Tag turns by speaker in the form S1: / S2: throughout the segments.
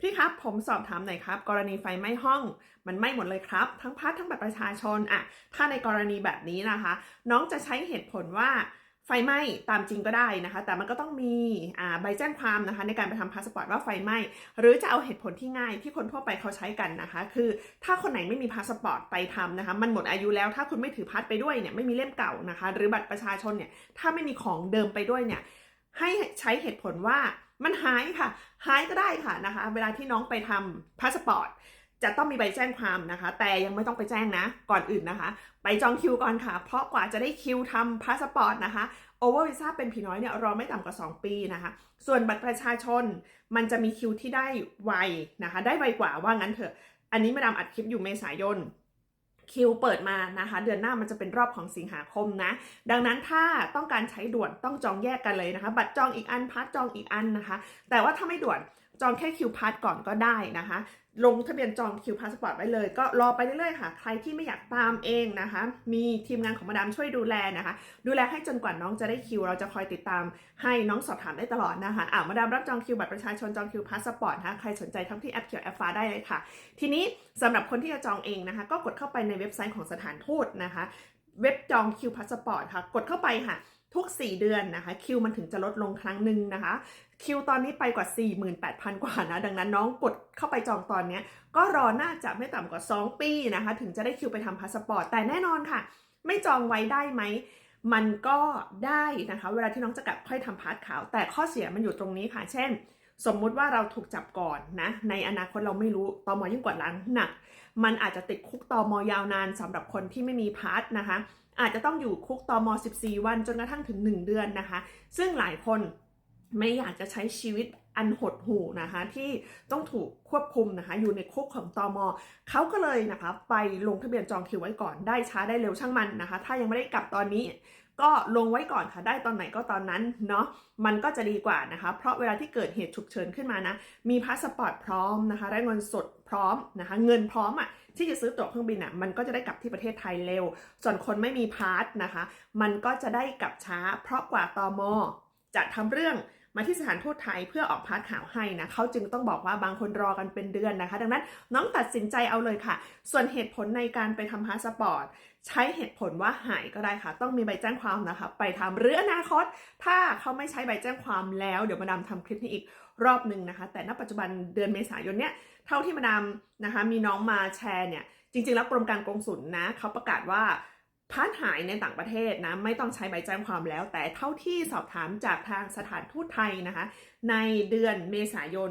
S1: พี่ครับผมสอบถามหน่อยครับ กรณีไฟไหม้ห้อง มันไหม้หมดเลยครับ ทั้งพัดทั้งบัตรประชาชนอะถ้าในกรณีแบบนี้นะคะ น้องจะใช้เหตุผลว่าไฟไหม้ตามจริงก็ได้นะคะ แต่มันก็ต้องมีใบแจ้งความนะคะ ในการไปทำพาสปอร์ตว่าไฟไหม้หรือจะเอาเหตุผลที่ง่ายที่คนทั่วไปเขาใช้กันนะคะ คือถ้าคนไหนไม่มีพาสปอร์ตไปทำนะคะ มันหมดอายุแล้วถ้าคุณไม่ถือพาสไปด้วยเนี่ยไม่มีเล่มเก่านะคะ หรือบัตรประชาชนเนี่ยถ้าไม่มีของเดิมไปด้วยเนี่ยให้ใช้เหตุผลว่า มันหายค่ะ หายก็ได้ค่ะนะคะ เวลาที่น้องไปทำพาสปอร์ตจะต้องมีใบแจ้งความนะคะ แต่ยังไม่ต้องไปแจ้งนะ ก่อนอื่นนะคะ ไปจองคิวก่อนค่ะ เพราะกว่าจะได้คิวทำพาสปอร์ตนะคะโอเวอร์วีซ่าเป็นผีน้อยเนี่ยรอไม่ต่ำกว่า 2 ปีนะคะ ส่วนบัตรประชาชนมันจะมีคิวที่ได้ไวนะคะ ได้ไวกว่าว่างั้นเถอะ อันนี้มาดามอัดคลิปอยู่เมษายน คิวเปิดมานะคะ เดือนหน้ามันจะเป็นรอบของสิงหาคมนะ ดังนั้นถ้าต้องการใช้ด่วนต้องจองแยกกันเลยนะคะ บัตรจองอีกอันพาสจองอีกอันนะคะ แต่ว่าถ้าไม่ด่วน จองแค่คิวพาสก่อนก็ได้นะคะ ลงทะเบียนจองคิวพาสปอร์ตไว้เลย ก็รอไปเรื่อยๆค่ะ ใครที่ไม่อยากตามเองนะคะ มีทีมงานของมาดามช่วยดูแลนะคะ ดูแลให้จนกว่าน้องจะได้คิว เราจะคอยติดตามให้น้องสอบถามได้ตลอดนะคะอ่ามาดามรับจองคิวบัตรประชาชนจองคิวพาสปอร์ตนะคะใครสนใจทั้งที่แอปเขียวแอปฟ้าได้เลยค่ะ ทีนี้สำหรับคนที่จะจองเองนะคะ ก็กดเข้าไปในเว็บไซต์ของสถานทูตนะคะ เว็บจองคิวพาสปอร์ตค่ะ กดเข้าไปค่ะ ทุก 4 เดือนนะคะคิวมันถึงจะลดลงครั้งหนึ่งนะคะคิวตอนนี้ไปกว่า 48,000 กว่านะ ดังนั้นน้องกดเข้าไปจองตอนนี้ ก็รอน่าจะไม่ต่ำกว่า 2 ปีนะคะ ถึงจะได้คิวไปทำพาสปอร์ต แต่แน่นอนค่ะ ไม่จองไว้ได้ไหม มันก็ได้นะคะ เวลาที่น้องจะกลับค่อยทำพาสขาว แต่ข้อเสียมันอยู่ตรงนี้ค่ะ เช่น สมมุติว่าเราถูกจับก่อนนะ ในอนาคตเราไม่รู้ตอมอยิ่งกว่าล้างหนัก มันอาจจะติดคุกตอมอยาวนานสำหรับคนที่ไม่มีพาสนะคะ อาจจะต้องอยู่คุกตอมอ14 วันจนกระทั่งถึง 1 เดือนนะคะ ซึ่งหลายคนไม่อยากจะใช้ชีวิตอันหดหู่นะคะที่ต้องถูกควบคุมนะคะอยู่ในคุกของตอมเขาก็เลยนะคะไปลงทะเบียนจองคิวไว้ก่อนได้ช้าได้เร็วช่างมันนะคะ ถ้ายังไม่ได้กลับตอนนี้ ก็ลงไว้ก่อนค่ะได้ตอนไหนก็ตอนนั้นเนาะมันก็จะดีกว่านะคะ เพราะเวลาที่เกิดเหตุฉุกเฉินขึ้นมานะ มีพาสปอร์ตพร้อมนะคะ ได้เงินสดพร้อมนะคะ เงินพร้อมอะที่จะซื้อตั๋วเครื่องบินอะมันก็จะได้กลับที่ประเทศไทยเร็ว ส่วนคนไม่มีพาสนะคะ มันก็จะได้กลับช้า เพราะกว่าตอมอจะทำเรื่อง มาที่สถานทูตไทยเพื่อออกพาสข่าวให้นะเขาจึงต้องบอกว่าบางคนรอกันเป็นเดือนนะคะ ดังนั้นน้องตัดสินใจเอาเลยค่ะ ส่วนเหตุผลในการไปทำพาสปอร์ตใช้เหตุผลว่าหายก็ได้ค่ะ ต้องมีใบแจ้งความนะคะ ไปทำหรืออนาคต ถ้าเขาไม่ใช้ใบแจ้งความแล้ว เดี๋ยวมาดามทำคลิปให้อีกรอบหนึ่งนะคะ แต่ณปัจจุบันเดือนเมษายนเนี่ยเท่าที่มาดามนะคะ มีน้องมาแชร์เนี่ยจริงๆแล้วกรมการกงสุลนะเขาประกาศว่า พาสหายในต่างประเทศนะไม่ต้องใช้ใบแจ้งความแล้ว แต่เท่าที่สอบถามจากทางสถานทูตไทยนะคะ ในเดือนเมษายน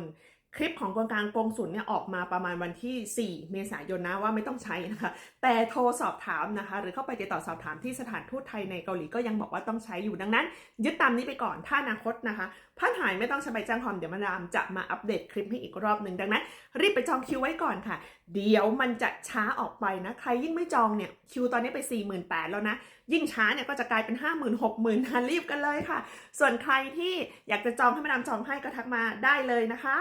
S1: คลิปของกรมกลารกงสุลเนี่ยออกมาประมาณวันที่ 4 เมษายนนะว่าไม่ต้องใช้นะคะ แต่โทรสอบถามนะคะ หรือเข้าไปติดต่อสอบถามที่สถานทูตไทยในเกาหลีก็ยังบอกว่าต้องใช้อยู่ดังนั้น ยึดตามนี้ไปก่อนถ้าอนาคตนะคะพาดหายไม่ต้องใช้ใบแจ้งความเดี๋ยวมาดามจะมาอัปเดตคลิปให้อีกรอบหนึ่งดังนั้น รีบไปจองคิวไว้ก่อนค่ะ เดี๋ยวมันจะช้าออกไปนะใครยิ่งไม่จองเนี่ยคิวตอนนี้ไป 4 8 0 0 0แล้วนะยิ่งช้าเนี่ยก็จะกลายเป็น 5 0 0 0 0 6 0 0 0นะรีบกันเลยค่ะ ส่วนใครที่อยากจะจองให้มาดามจองให้ก็ทักมาได้เลยนะคะ